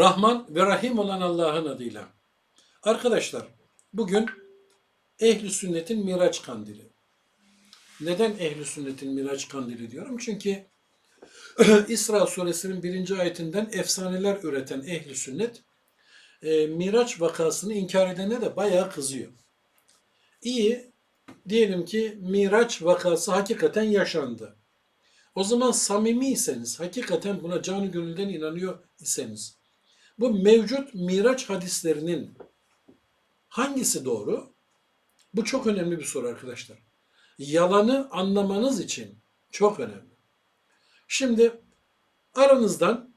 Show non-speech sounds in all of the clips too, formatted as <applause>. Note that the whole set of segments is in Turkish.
Rahman ve Rahim olan Allah'ın adıyla. Arkadaşlar bugün Ehli Sünnet'in Miraç Kandili. Neden Ehli Sünnet'in Miraç Kandili diyorum? Çünkü <clears throat> İsra suresinin birinci ayetinden efsaneler üreten Ehli Sünnet e, Miraç vakasını inkar edene de bayağı kızıyor. İyi, diyelim ki Miraç vakası hakikaten yaşandı. O zaman samimiyseniz, hakikaten buna canı gönülden inanıyor iseniz, bu mevcut Miraç hadislerinin hangisi doğru? Bu çok önemli bir soru arkadaşlar. Yalanı anlamanız için çok önemli. Şimdi aranızdan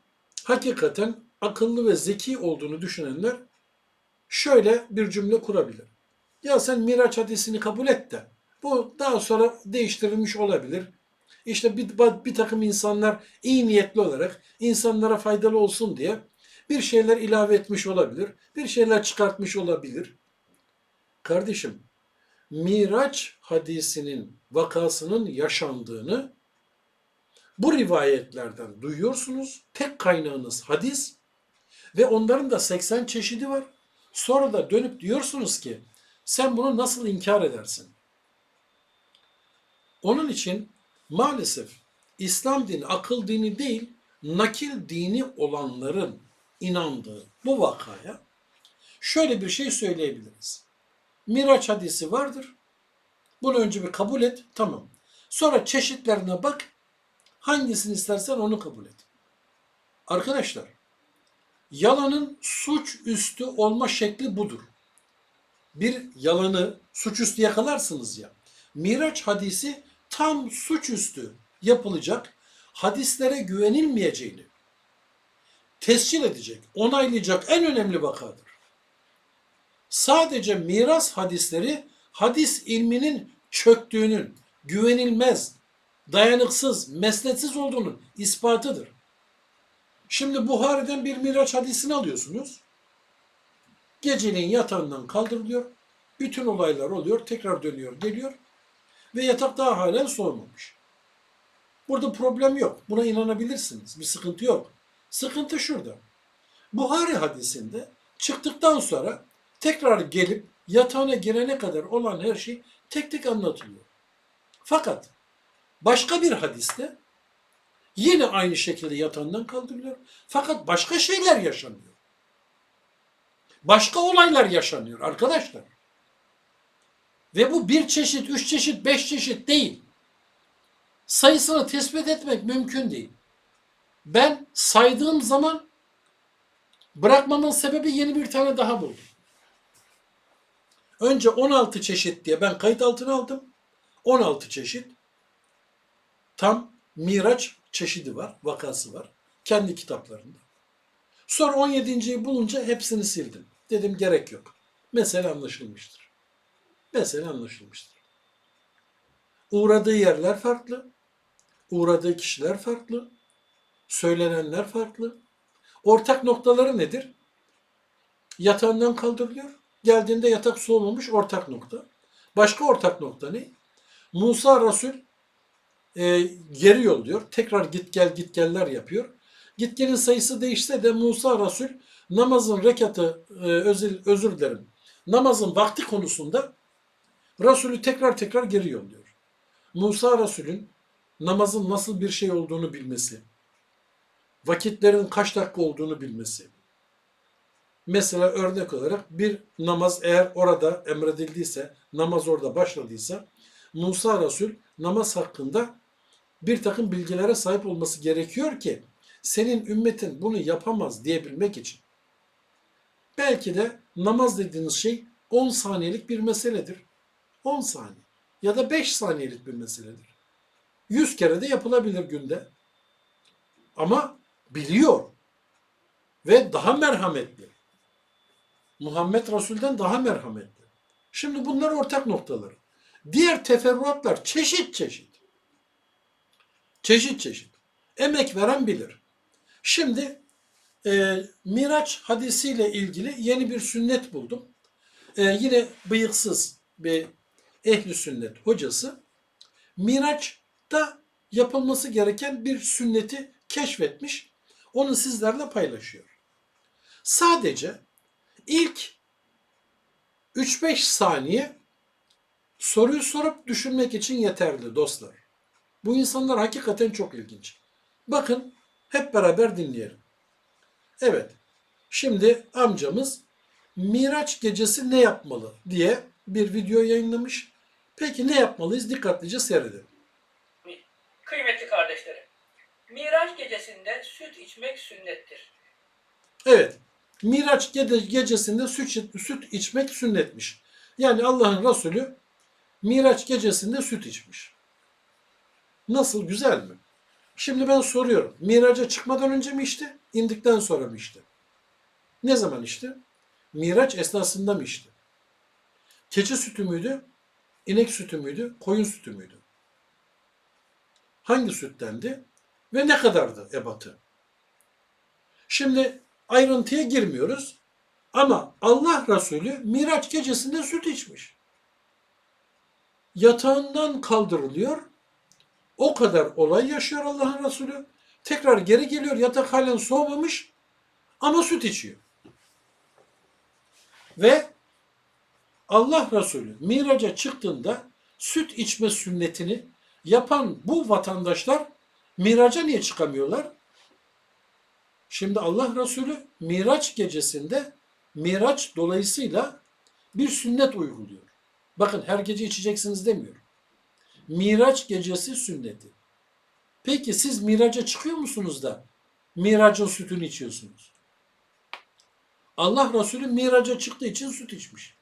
hakikaten akıllı ve zeki olduğunu düşünenler şöyle bir cümle kurabilir. Ya sen Miraç hadisini kabul et de bu daha sonra değiştirilmiş olabilir. İşte bir, bir takım insanlar iyi niyetli olarak insanlara faydalı olsun diye bir şeyler ilave etmiş olabilir. Bir şeyler çıkartmış olabilir. Kardeşim, Miraç hadisinin vakasının yaşandığını bu rivayetlerden duyuyorsunuz. Tek kaynağınız hadis ve onların da 80 çeşidi var. Sonra da dönüp diyorsunuz ki sen bunu nasıl inkar edersin? Onun için maalesef İslam dini akıl dini değil, nakil dini olanların inandığı bu vakaya şöyle bir şey söyleyebiliriz. Miraç hadisi vardır. Bunu önce bir kabul et. Tamam. Sonra çeşitlerine bak. Hangisini istersen onu kabul et. Arkadaşlar, yalanın suç üstü olma şekli budur. Bir yalanı suçüstü yakalarsınız ya. Miraç hadisi tam suçüstü yapılacak, hadislere güvenilmeyeceğini tescil edecek, onaylayacak en önemli vakadır. Sadece miras hadisleri hadis ilminin çöktüğünün, güvenilmez, dayanıksız, mesnetsiz olduğunun ispatıdır. Şimdi Buhari'den bir miraç hadisini alıyorsunuz. Geceliğin yatağından kaldırılıyor. Bütün olaylar oluyor. Tekrar dönüyor, geliyor. Ve yatak daha halen soğumamış. Burada problem yok. Buna inanabilirsiniz. Bir sıkıntı yok. Sıkıntı şurada. Buhari hadisinde çıktıktan sonra tekrar gelip yatağına girene kadar olan her şey tek tek anlatılıyor. Fakat başka bir hadiste yine aynı şekilde yatağından kaldırılıyor. Fakat başka şeyler yaşanıyor. Başka olaylar yaşanıyor arkadaşlar. Ve bu bir çeşit, üç çeşit, beş çeşit değil. Sayısını tespit etmek mümkün değil. Ben saydığım zaman bırakmamın sebebi yeni bir tane daha buldum. Önce 16 çeşit diye ben kayıt altına aldım. 16 çeşit. Tam Miraç çeşidi var, vakası var. Kendi kitaplarında. Sonra 17.yi bulunca hepsini sildim. Dedim gerek yok. Mesele anlaşılmıştır. Mesele anlaşılmıştır. Uğradığı yerler farklı. Uğradığı kişiler farklı. Söylenenler farklı. Ortak noktaları nedir? Yatağından kaldırılıyor. Geldiğinde yatak soğumamış ortak nokta. Başka ortak nokta ne? Musa Resul e, geri yolluyor. Tekrar git gel git geller yapıyor. Git gelin sayısı değişse de Musa Resul namazın rekatı e, özür, özür dilerim. Namazın vakti konusunda Resulü tekrar tekrar geri yolluyor. Musa Resul'ün namazın nasıl bir şey olduğunu bilmesi, vakitlerin kaç dakika olduğunu bilmesi. Mesela örnek olarak bir namaz eğer orada emredildiyse, namaz orada başladıysa, Musa Resul namaz hakkında bir takım bilgilere sahip olması gerekiyor ki senin ümmetin bunu yapamaz diyebilmek için. Belki de namaz dediğiniz şey 10 saniyelik bir meseledir. 10 saniye ya da 5 saniyelik bir meseledir. 100 kere de yapılabilir günde. Ama biliyor ve daha merhametli. Muhammed Resul'den daha merhametli. Şimdi bunlar ortak noktaları. Diğer teferruatlar çeşit çeşit. Çeşit çeşit. Emek veren bilir. Şimdi e, Miraç hadisiyle ilgili yeni bir sünnet buldum. E, yine bıyıksız bir ehli sünnet hocası Miraç'ta yapılması gereken bir sünneti keşfetmiş. Onu sizlerle paylaşıyor. Sadece ilk 3-5 saniye soruyu sorup düşünmek için yeterli dostlar. Bu insanlar hakikaten çok ilginç. Bakın hep beraber dinleyelim. Evet. Şimdi amcamız Miraç gecesi ne yapmalı diye bir video yayınlamış. Peki ne yapmalıyız? Dikkatlice seyredelim. Kıymetli kardeşlerim, Miraç gecesinde süt içmek sünnettir. Evet. Miraç gece- gecesinde süt, süt içmek sünnetmiş. Yani Allah'ın Resulü Miraç gecesinde süt içmiş. Nasıl? Güzel mi? Şimdi ben soruyorum. Miraç'a çıkmadan önce mi içti? İndikten sonra mı içti? Ne zaman içti? Miraç esnasında mı içti? Keçi sütü müydü? İnek sütü müydü? Koyun sütü müydü? Hangi süttendi? Ve ne kadardı ebatı? Şimdi ayrıntıya girmiyoruz. Ama Allah Resulü Miraç gecesinde süt içmiş. Yatağından kaldırılıyor. O kadar olay yaşıyor Allah'ın Resulü. Tekrar geri geliyor. Yatak halen soğumamış ama süt içiyor. Ve Allah Resulü Miraç'a çıktığında süt içme sünnetini yapan bu vatandaşlar Miraç'a niye çıkamıyorlar? Şimdi Allah Resulü Miraç gecesinde Miraç dolayısıyla bir sünnet uyguluyor. Bakın her gece içeceksiniz demiyor. Miraç gecesi sünneti. Peki siz Miraç'a çıkıyor musunuz da Miraç'ın sütünü içiyorsunuz? Allah Resulü Miraç'a çıktığı için süt içmiş.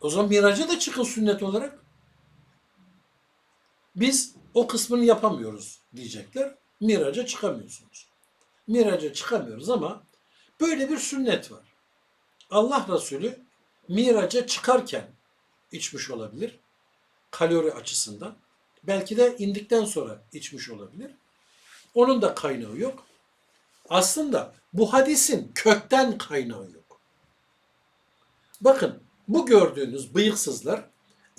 O zaman Miraç'a da çıkın sünnet olarak. Biz o kısmını yapamıyoruz diyecekler. Miraç'a çıkamıyorsunuz. Miraç'a çıkamıyoruz ama böyle bir sünnet var. Allah Resulü Miraç'a çıkarken içmiş olabilir. Kalori açısından. Belki de indikten sonra içmiş olabilir. Onun da kaynağı yok. Aslında bu hadisin kökten kaynağı yok. Bakın bu gördüğünüz bıyıksızlar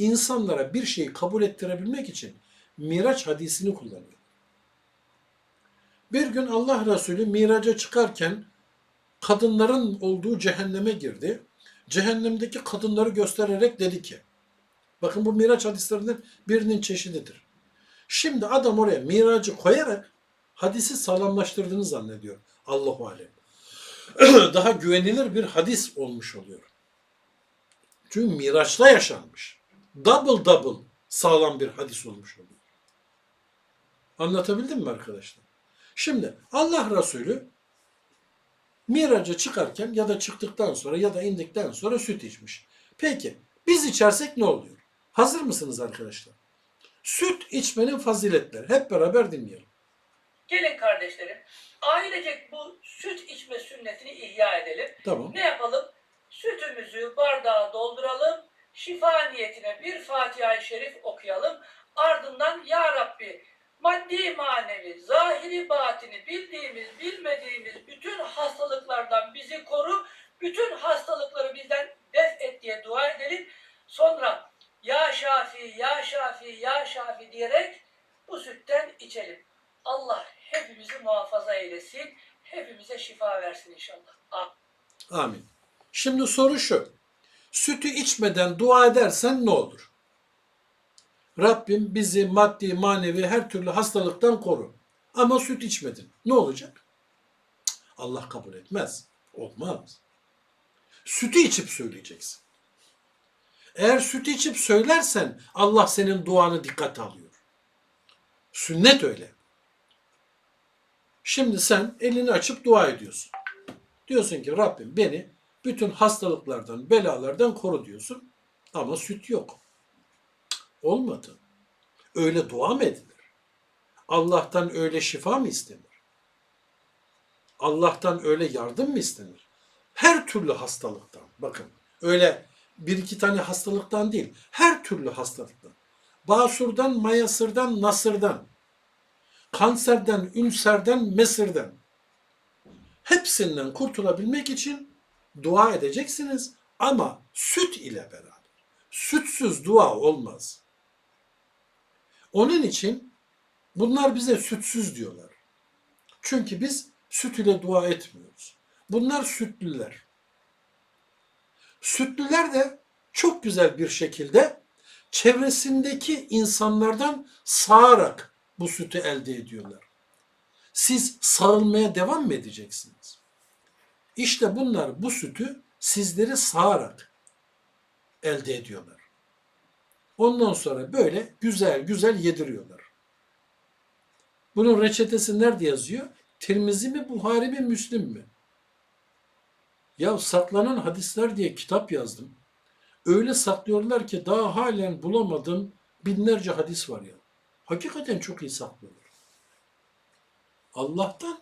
insanlara bir şeyi kabul ettirebilmek için Miraç hadisini kullanıyor. Bir gün Allah Resulü miraca çıkarken kadınların olduğu cehenneme girdi. Cehennemdeki kadınları göstererek dedi ki, bakın bu miraç hadislerinin birinin çeşididir. Şimdi adam oraya miracı koyarak hadisi sağlamlaştırdığını zannediyor. Allahu alem. <clears throat> Daha güvenilir bir hadis olmuş oluyor. Çünkü miraçla yaşanmış. Double double sağlam bir hadis olmuş oluyor. Anlatabildim mi arkadaşlar? Şimdi Allah Resulü miraca çıkarken ya da çıktıktan sonra ya da indikten sonra süt içmiş. Peki biz içersek ne oluyor? Hazır mısınız arkadaşlar? Süt içmenin faziletleri. Hep beraber dinleyelim. Gelin kardeşlerim, ailecek bu süt içme sünnetini ihya edelim. Tamam. Ne yapalım? Sütümüzü bardağa dolduralım, şifa niyetine bir Fatiha-i Şerif okuyalım. Ardından Ya Rabbi maddi manevi, zahiri batini bildiğimiz, bilmediğimiz bütün hastalıklardan bizi koru, bütün hastalıkları bizden def et diye dua edelim. Sonra Ya Şafi, Ya Şafi, Ya Şafi diyerek bu sütten içelim. Allah hepimizi muhafaza eylesin, hepimize şifa versin inşallah. Amin. Amin. Şimdi soru şu. Sütü içmeden dua edersen ne olur? Rabbim bizi maddi, manevi her türlü hastalıktan koru. Ama süt içmedin. Ne olacak? Allah kabul etmez. Olmaz. Sütü içip söyleyeceksin. Eğer sütü içip söylersen Allah senin duanı dikkate alıyor. Sünnet öyle. Şimdi sen elini açıp dua ediyorsun. Diyorsun ki Rabbim beni bütün hastalıklardan, belalardan koru diyorsun. Ama süt yok. Olmadı. Öyle dua mı edilir? Allah'tan öyle şifa mı istenir? Allah'tan öyle yardım mı istenir? Her türlü hastalıktan. Bakın öyle bir iki tane hastalıktan değil. Her türlü hastalıktan. Basur'dan, mayasırdan, nasırdan. Kanserden, ünserden, mesirden. Hepsinden kurtulabilmek için dua edeceksiniz ama süt ile beraber. Sütsüz dua olmaz. Onun için bunlar bize sütsüz diyorlar. Çünkü biz süt ile dua etmiyoruz. Bunlar sütlüler. Sütlüler de çok güzel bir şekilde çevresindeki insanlardan sağarak bu sütü elde ediyorlar. Siz sağılmaya devam mı edeceksiniz? İşte bunlar bu sütü sizleri sağarak elde ediyorlar. Ondan sonra böyle güzel güzel yediriyorlar. Bunun reçetesi nerede yazıyor? Tirmizi mi, Buhari mi, Müslim mi? Ya saklanan hadisler diye kitap yazdım. Öyle saklıyorlar ki daha halen bulamadığım binlerce hadis var ya. Hakikaten çok iyi saklıyorlar. Allah'tan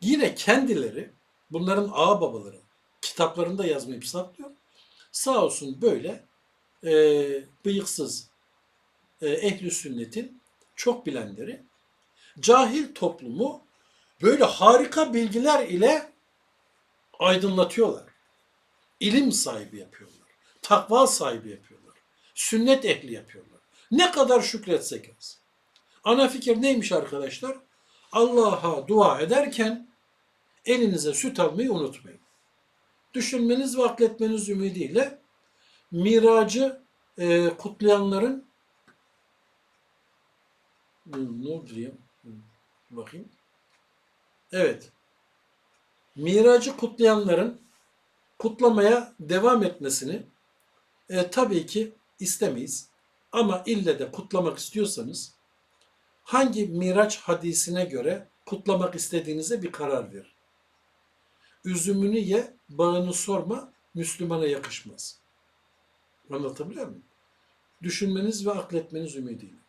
yine kendileri bunların ağ babaları kitaplarında yazmayıp saklıyor. Sağ olsun böyle e, bıyıksız e, ehli sünnetin çok bilenleri cahil toplumu böyle harika bilgiler ile aydınlatıyorlar. İlim sahibi yapıyorlar. Takva sahibi yapıyorlar. Sünnet ehli yapıyorlar. Ne kadar şükretsek az. Ana fikir neymiş arkadaşlar? Allah'a dua ederken elinize süt almayı unutmayın. Düşünmeniz ve akletmeniz ümidiyle miracı e, kutlayanların ne oldu ya? Bakayım. Evet. Miracı kutlayanların kutlamaya devam etmesini e, tabii ki istemeyiz. Ama ille de kutlamak istiyorsanız hangi miraç hadisine göre kutlamak istediğinize bir karar verin. Üzümünü ye, bağını sorma, Müslümana yakışmaz. Anlatabiliyor muyum? Düşünmeniz ve akletmeniz ümidiyle.